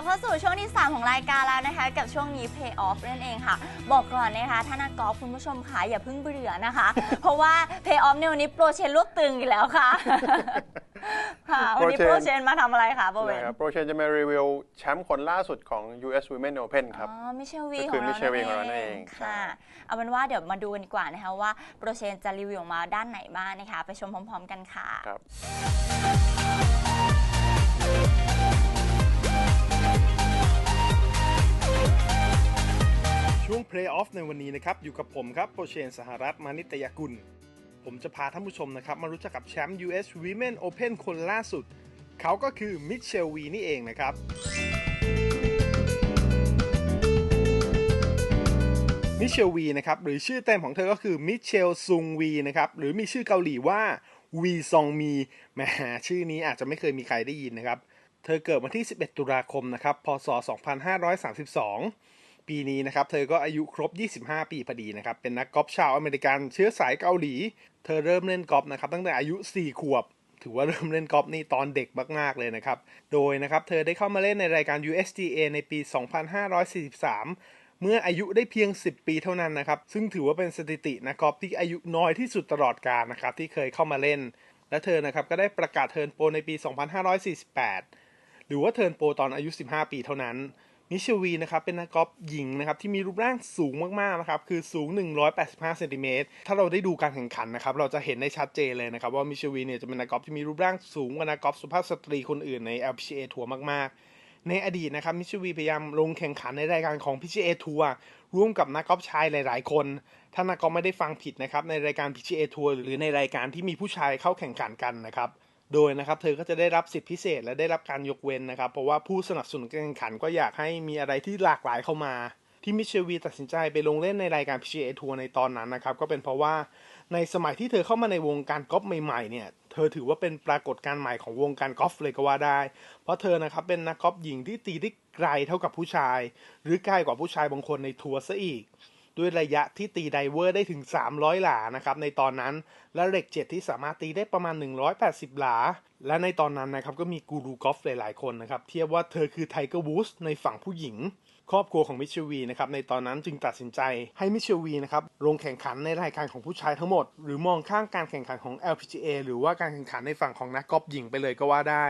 กลับเข้าสู่ช่วงที่ 3 ของรายการแล้วนะคะ กับช่วงนี้ Pay Off นั่นเองค่ะ บอกก่อนนะคะท่านนักกอล์ฟคุณผู้ชมค่ะอย่าเพิ่งเบื่อนะคะ เพราะว่า Pay Off ในวันนี้โปรเชนลวกตึงอีกแล้วค่ะ ค่ะ วันนี้โปโปรรเชเชนนมาทำอะไรคะโปรเวนะนครับโปรเชนจะมารีวิวแชมป์คนล่าสุดของ US Women Open ครับอ๋อมิเชลวีก็ขคือองเรา Michelle Wie ของเรานั่นั่นนเอเองงค่ะใช่เอาเป็นว่าเดี๋ยวมาดูกันดีกว่านะคะว่าโปรเชนจะรีวิวออกมาด้านไหนบ้างนะคะ ไปชมพร้อม ๆ กันค่ะครับ ช่วง Play Off ในวันนี้นะครับ อยู่กับผมครับโปรเชนสหรัฐมานิตยกุล ผมจะพาท่านผู้ชมนะครับ มารู้จักกับแชมป์ US Women Open คนล่าสุด เขาก็คือมิเชลวีนี่เองนะครับมิเชลวีนะครับหรือชื่อเต็มของเธอก็คือมิเชลซุงวีนะครับหรือมีชื่อเกาหลีว่าวีซองมีแหมชื่อนี้อาจจะไม่เคยมีใครได้ยินนะครับ เธอเกิดวันที่ 11 ตุลาคมนะครับพศ 2532 ปีนี้นะครับ เธอก็อายุครบ 25 ปีพอดีนะครับ เป็นนักกอล์ฟชาวอเมริกันเชื้อสายเกาหลี เธอเริ่มเล่นกอล์ฟนะครับ ตั้งแต่อายุ 4 ขวบ ถือว่าเริ่มเล่นกอล์ฟนี่ตอนเด็กมากๆเลยนะครับ โดยนะครับเธอได้เข้ามาเล่นในรายการ USGA ในปี 2543 เมื่ออายุได้เพียง 10 ปีเท่านั้นนะครับ ซึ่งถือว่าเป็นสถิตินักกอล์ฟที่อายุน้อยที่สุดตลอดกาลนะครับที่เคยเข้ามาเล่น และเธอนะครับก็ได้ประกาศเทิร์นโปรในปี 2548 หรือว่าเทิร์นโปรตอนอายุ 15 ปีเท่านั้น มิเชลวีนะครับเป็นนักกอล์ฟหญิงนะครับที่มีรูปร่างสูงมากๆนะครับคือสูง 185เซนติเมตรถ้าเราได้ดูการแข่งขันนะครับเราจะเห็นได้ชัดเจนเลยนะครับว่ามิเชลวีเนี่ยจะเป็นนักกอล์ฟที่มีรูปร่างสูงกว่านักกอล์ฟสุภาพสตรีคนอื่นใน LPGA ทัวร์มากๆ ในอดีตนะครับมิชวีพยายามลงแข่งขันในรายการของ PGA ทัวร์ร่วมกับนักกอล์ฟชายหลาย ๆ คน ถ้านักกอล์ฟไม่ได้ฟังผิดนะครับในรายการ PGA ทัวร์หรือในรายการที่มีผู้ชายเข้าแข่งขันกันนะครับ โดยนะครับเธอก็จะได้รับสิทธิพิเศษและได้รับการยกเว้นนะครับ เพราะว่าผู้สนับสนุนการแข่งขันก็อยากให้มีอะไรที่หลากหลายเข้ามา ที่มิเชลวีตัดสินใจไปลงเล่นในรายการ PGA ทัวร์ในตอนนั้นนะครับ ก็เป็นเพราะว่าในสมัยที่เธอเข้ามาในวงการกอล์ฟใหม่ๆเนี่ยเธอถือว่าเป็นปรากฏการณ์ใหม่ของวงการกอล์ฟเลยก็ว่าได้ เพราะเธอนะครับเป็นนักกอล์ฟหญิงที่ตีได้ไกลเท่ากับผู้ชาย หรือไกลกว่าผู้ชายบางคนในทัวร์ซะอีก ด้วยระยะที่ตีไดเวอร์ได้ถึง 300 หลานะครับในตอนนั้น และเหล็กเจ็ดที่สามารถตีได้ประมาณ 180 หลา และในตอนนั้นนะครับก็มีกูรูกอล์ฟหลายๆคนนะครับเทียบว่าเธอคือไทเกอร์วูดส์ในฝั่งผู้หญิง ครอบครัวของมิชลวีนะครับในตอนนั้นจึงตัดสินใจให้มิชลวีนะครับลงแข่งขันในรายการของผู้ชายทั้งหมด หรือมองข้ามการแข่งขันของ LPGA หรือว่าการแข่งขันในฝั่งของนักกอล์ฟหญิงไปเลยก็ว่าได้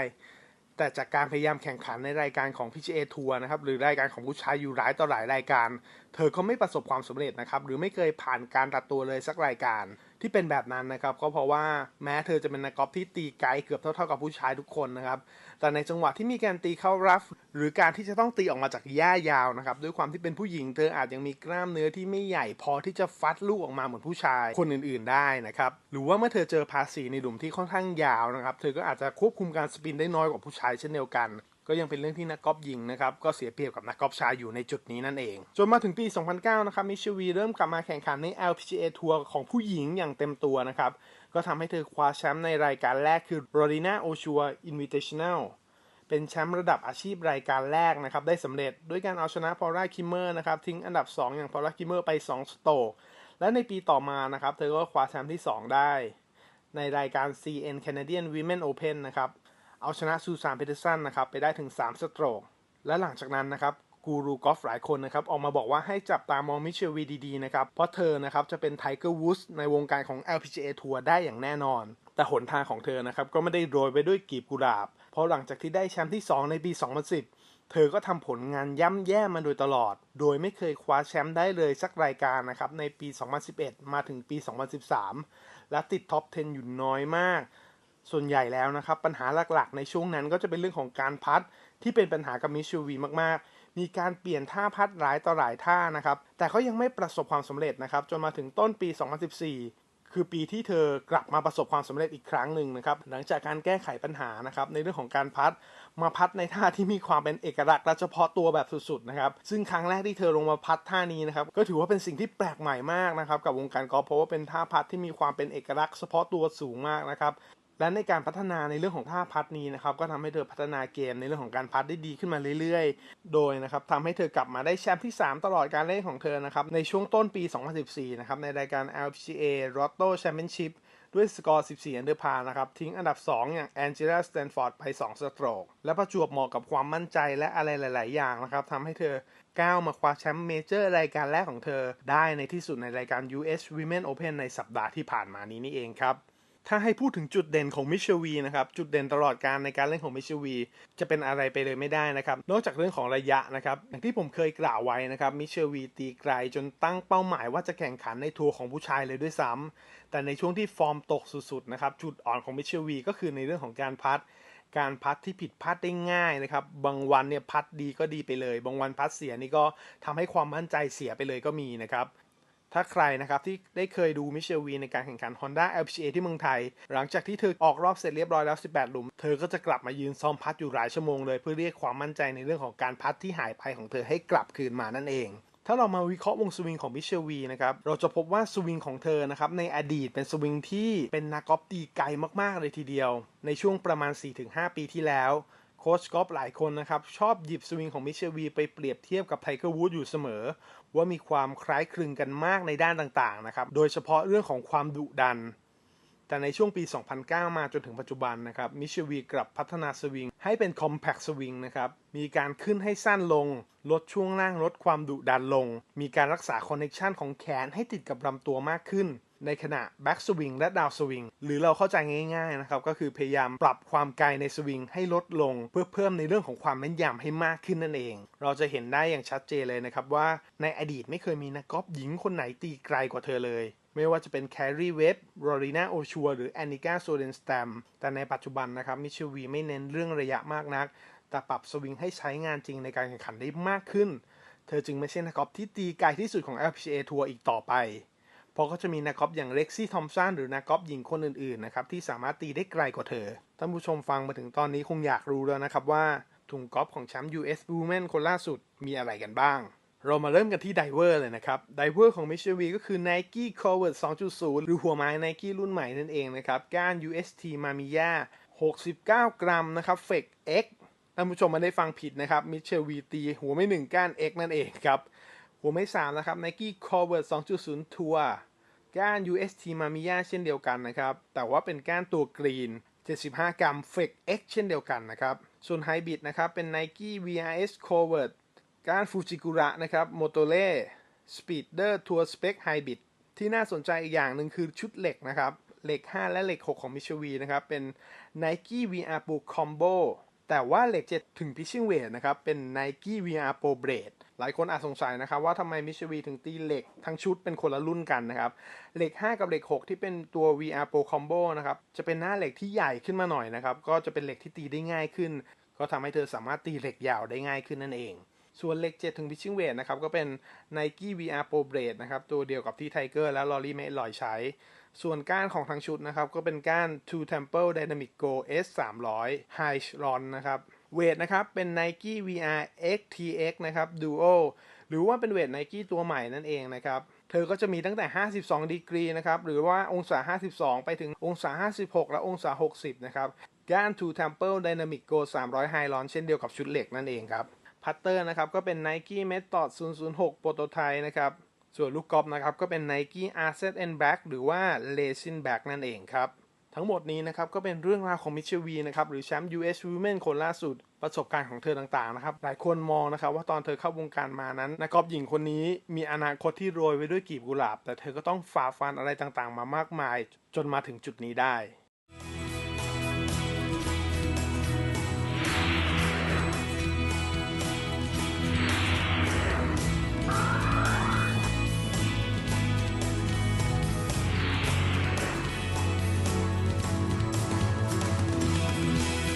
แต่จากการพยายามแข่งขันในรายการของ PGA ทัวร์นะครับหรือรายการของผู้ชายอยู่หลายต่อหลายรายการ เธอก็ไม่ประสบความสำเร็จนะครับหรือไม่เคยผ่านการตัดตัวเลยสักรายการ ที่เป็นแบบนั้นนะครับ ก็เพราะว่าแม้เธอจะเป็นนักกอล์ฟที่ตีไกลเกือบเท่าๆกับผู้ชายทุกคนนะครับ แต่ในจังหวะที่มีการตีเข้ารัฟ หรือการที่จะต้องตีออกมาจากหญ้ายาวนะครับ ด้วยความที่เป็นผู้หญิงเธออาจยังมีกล้ามเนื้อที่ไม่ใหญ่พอที่จะฟัดลูกออกมาเหมือนผู้ชายคนอื่นๆได้นะครับ หรือว่าเมื่อเธอเจอภาษีในหลุมที่ค่อนข้างยาวนะครับ เธอก็อาจจะควบคุมการสปินได้น้อยกว่าผู้ชายเช่นเดียวกัน ก็ยังเป็นเรื่องที่นักกอล์ฟหญิงนะครับก็เสียเปรียบกับนักกอล์ฟชายอยู่ในจุดนี้นั่นเอง จนมาถึงปี 2009 นะครับมิชวีเริ่มกลับมาแข่งขันใน LPGA ทัวร์ของผู้หญิงอย่างเต็มตัวนะครับก็ทำให้เธอคว้าแชมป์ในรายการแรกคือ r o d i n a o c h u a Invitational เป็นแชมป์ระดับอาชีพรายการแรกนะครับได้สำเร็จด้วยการเอาชนะพอลล่าคิมเมอร์นะครับทิ้งอันดับ 2 อย่างพอลล่าคิมเมอร์ไป 2 สโตกและในปีต่อมานะครับเธอก็คว้าแชมป์ที่ 2 ได้ ในรายการ CN Canadian Women Open นะครับ เอาชนะซูซานเพเทอร์สันนะครับไปได้ถึง 3 สโตรก และหลังจากนั้นนะครับกูรูกอล์ฟหลายคนนะครับออกมาบอกว่าให้จับตามองมิเชลวีดีๆนะครับเพราะเธอนะครับจะเป็นไทเกอร์วูดส์ในวงการของ LPGA ทัวร์ได้อย่างแน่นอน แต่หนทางของเธอนะครับก็ไม่ได้โรยไปด้วยกลีบกุหลาบ เพราะหลังจากที่ได้แชมป์ที่ 2 ในปี 2010 เธอก็ทำผลงานย่ำแย่มาโดยตลอด โดยไม่เคยคว้าแชมป์ได้เลยสักรายการนะครับในปี 2011 มาถึงปี 2013 และติดท็อป 10 อยู่น้อยมาก ส่วนใหญ่แล้วนะครับ ปัญหาหลักๆ ในช่วงนั้นก็จะเป็นเรื่องของการพัดที่เป็นปัญหากับมิชลวีมากๆ มีการเปลี่ยนท่าพัดหลายต่อหลายท่านะครับ แต่ก็ยังไม่ประสบความสำเร็จนะครับ จนมาถึงต้นปี 2014 คือปีที่เธอกลับมาประสบความสำเร็จอีกครั้งหนึ่งนะครับ หลังจากการแก้ไขปัญหานะครับในเรื่องของการพัดมาพัดในท่าที่มีความเป็นเอกลักษณ์และเฉพาะตัวแบบสุดๆนะครับ ซึ่งครั้งแรกที่เธอลงมาพัดท่านี้นะครับ ก็ถือว่าเป็นสิ่งที่แปลกใหม่มากนะครับ กับวงการกอล์ฟเพราะว่าเป็นท่าพัดที่มีความเป็นเอกลักษณ์เฉพาะตัวสูงมากนะครับ และในการพัฒนาในเรื่องของท่าพัดนี้นะครับก็ทำให้เธอพัฒนาเกมในเรื่องของการพัดได้ดีขึ้นมาเรื่อยๆ โดยนะครับทำให้เธอกลับมาได้แชมป์ที่ 3 ตลอดการเล่นของเธอนะครับในช่วงต้นปี 2014 นะครับในรายการ LPGA Lotto Championship ด้วยสกอร์ 14 อันเดอร์พานะครับ ทิ้งอันดับ 2 อย่างแองเจล่าสแตนฟอร์ดไป 2 สโตรก และประจวบเหมาะกับความมั่นใจและอะไรหลาย ๆ อย่างนะครับทำให้เธอก้าวมาคว้าแชมป์เมเจอร์รายการแรกของเธอ ได้ในที่สุดในรายการ US Women Open ในสัปดาห์ที่ผ่านมานี้นี่เองครับ ถ้าให้พูดถึงจุดเด่นของมิเชลวีนะครับ จุดเด่นตลอดการในการเล่นของมิเชลวีจะเป็นอะไรไปเลยไม่ได้นะครับ นอกจากเรื่องของระยะนะครับ อย่างที่ผมเคยกล่าวไว้นะครับมิเชลวีตีไกลจนตั้งเป้าหมายว่าจะแข่งขันในทัวร์ของผู้ชายเลยด้วยซ้ำแต่ในช่วงที่ฟอร์มตกสุดๆนะครับจุดอ่อนของมิเชลวีก็คือในเรื่องของการพัด การพัดที่ผิดพลาดได้ง่ายนะครับ บางวันเนี่ยพัดดีก็ดีไปเลย บางวันพัดเสียนี่ก็ทำให้ความมั่นใจเสียไปเลยก็มีนะครับ ถ้าใครนะครับที่ได้เคยดูมิเชลวีในการแข่งขัน Honda LPGA ที่เมืองไทย หลังจากที่เธอออกรอบเสร็จเรียบร้อยแล้ว 18 หลุม เธอก็จะกลับมายืนซ้อมพัดอยู่หลายชั่วโมงเลย เพื่อเรียกความมั่นใจในเรื่องของการพัดที่หายไปของเธอให้กลับคืนมานั่นเองถ้าเรามาวิเคราะห์วงสวิงของมิเชลวีนะครับ เราจะพบว่าสวิงของเธอนะครับในอดีตเป็นสวิงที่เป็นนักกอล์ฟตีไกลมากๆเลยทีเดียว ในช่วงประมาณ 4-5 ปีที่แล้ว โค้ชกอล์ฟหลายคนนะครับ ชอบหยิบสวิงของมิเชลวีไปเปรียบเทียบกับไทเกอร์วูดอยู่เสมอ ว่ามีความคล้ายคลึงกันมากในด้านต่างๆนะครับ โดยเฉพาะเรื่องของความดุดัน แต่ในช่วงปี 2009 มาจนถึงปัจจุบันนะครับมิเชลวีกลับพัฒนาสวิง ให้เป็น compact swing นะครับ มีการขึ้นให้สั้นลง ลดช่วงล่างลดความดุดันลง มีการรักษาคอนเน t ชันของแขนให้ติดกับลำตัวมากขึ้น ในขณะ back swing และ down swing หรือเราเข้าใจง่ายๆนะครับก็คือพยายามปรับความไกลในสวิงให้ลดลง เพื่อเพิ่มในเรื่องของความแม่นยำให้มากขึ้นนั่นเอง เราจะเห็นได้อย่างชัดเจนเลยนะครับว่าในอดีตไม่เคยมีนักกอล์ฟหญิงคนไหนตีไกลกว่าเธอเลย ไม่ว่าจะเป็นแครีเวฟโรลินาโอชัวหรือแอนนิกาโซเดนสแตมแต่ในปัจจุบันนะครับมิเชลวีไม่เน้นเรื่องระยะมากนัก แต่ปรับสวิงให้ใช้งานจริงในการแข่งขันได้มากขึ้น เธอจึงไม่ใช่นักกอล์ฟที่ตีไกลที่สุดของ LPGA ทัวร์อีกต่อไป เพราะก็จะมีนักกอล์ฟอย่างเล็กซี่ทอมสันหรือนักกอล์ฟหญิงคนอื่นๆนะครับที่สามารถตีได้ไกลกว่าเธอ ท่านผู้ชมฟังมาถึงตอนนี้คงอยากรู้แล้วนะครับว่าถุงกอล์ฟของแชมป์ US Women คนล่าสุดมีอะไรกันบ้าง เรามาเริ่มกันที่ไดเวอร์เลยนะครับ ไดเวอร์ของมิช e วีก็คือ Nike Covert 2.0 หรือหัวไม้ Nike รุ่นใหม่นั่นเองนะครับ ก้าน UST Mamiya 69 กรัมนะครับ Fake X ท่านผู้ชมไมาได้ฟังผิดนะครับมิเชลวีตีหัวไม่หนึ่งก้าน X นั่นเองครับ หัวไม่สามนะครับ Nike Covert 2.0 Tour ก้าน UST Mamiya เช่นเดียวกันนะครับ แต่ว่าเป็นก้านตัวกรีน 75 กรัม Fake X เช่นเดียวกันนะครับ ส่วนไฮบริดนะครับ เป็น Nike VRS Covert ก้านฟูจิกุระนะครับ m o t o l e Speeder Tour Spec Hybrid ที่น่าสนใจอีกอย่างหนึ่งคือชุดเหล็กนะครับ เหล็ก 5 และเหล็ก 6 ของมิชวีนะครับ เป็น Nike VR Pro Combo แต่ว่าเหล็กเจ็ดถึง pitching weight นะครับ เป็น Nike VR Pro Blade หลายคนอาจสงสัยนะครับว่าทำไมมิชวีถึงตีเหล็กทั้งชุดเป็นคนละรุ่นกันนะครับ เหล็ก 5 กับเหล็ก 6 ที่เป็นตัว VR Pro Combo นะครับ จะเป็นหน้าเหล็กที่ใหญ่ขึ้นมาหน่อยนะครับ ก็จะเป็นเหล็กที่ตีได้ง่ายขึ้น ก็ทำให้เธอสามารถตีเหล็กยาวได้ง่ายขึ้นนั่นเอง ส่วนเหล็ก7ถึง pitching weight นะครับก็เป็น Nike VR Pro Blade นะครับตัวเดียวกับที่ Tiger และ Rory McIlroy ใช้ ส่วนก้านของทางชุดนะครับก็เป็นก้าน Two Temple Dynamic Go S 300 High Ron นะครับเวทนะครับเป็น Nike VR XTX นะครับ Duo หรือว่าเป็นเวท Nike ตัวใหม่นั่นเองนะครับเธอก็จะมีตั้งแต่ 52 ดีกรีนะครับ หรือว่าองศา 52 ไปถึงองศา 56 และองศา 60 นะครับก้าน Two Temple Dynamic Go 300 High Ron เช่นเดียวกับชุดเหล็กนั่นเองครับ พัตเตอร์นะครับก็เป็น Nike Method 006 Prototype นะครับส่วนลูกกอล์ฟนะครับก็เป็น Nike RZN Back หรือว่า Racing Back นั่นเองครับ ทั้งหมดนี้นะครับก็เป็นเรื่องราวของมิชลวีนะครับหรือแชมป์ US Women คนล่าสุด ประสบการณ์ของเธอต่างๆนะครับหลายคนมองนะครับว่าตอนเธอเข้าวงการมานั้นนักกอล์ฟหญิงคนนี้มีอนาคตที่โรยไว้ด้วยกีบกุหลาบ แต่เธอก็ต้องฝ่าฟันอะไรต่างๆ มามากมาย จนมาถึงจุดนี้ได้